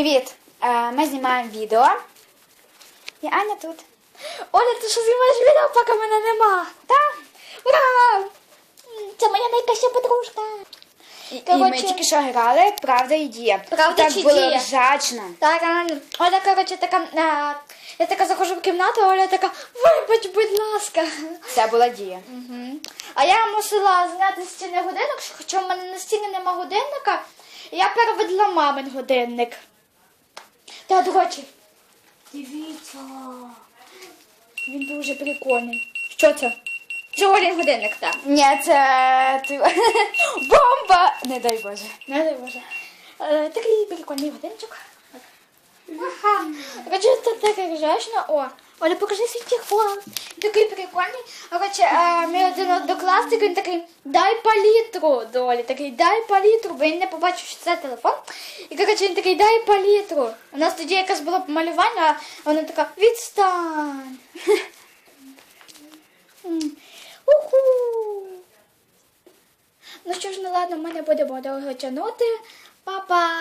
Привіт! Е, Ми знімаємо відео. І Аня тут. Оля, ти що знімаєш відео, поки мене нема? Так? Ура! Це моя найкраща подружка. І, і ми тільки що грали Правда і дія. Правда так чи було дія? ржачно. Так, реально. Оля, коротше, така. е, я така заходжу в кімнату, Оля така, вибач, будь ласка. Це була дія. Мгм. А я мусила зняти стіни годинник, хоча в мене на стіні нема годинника, і я переведла мамин годинник. Та, до речі, дивіться. Він дуже прикольний. Що це? Це годинник, так. Ні, це ти- бомба! Не дай Боже. Не дай Боже. Е, такий прикольний годинчик. Ага. це так таке ржачно. О, Оля, покажи свій телефон. Такий прикольний. Короче, е, мій один однокласник, він такий, дай палітру до Олі. Такий, дай палітру, бо він не побачив, що це телефон. І короче, він такий, дай палітру. У нас тоді якесь було малювання, а вона така, відстань. Уху. Ну що ж, ну ладно, ми не будемо довго. Па-па! Па-па!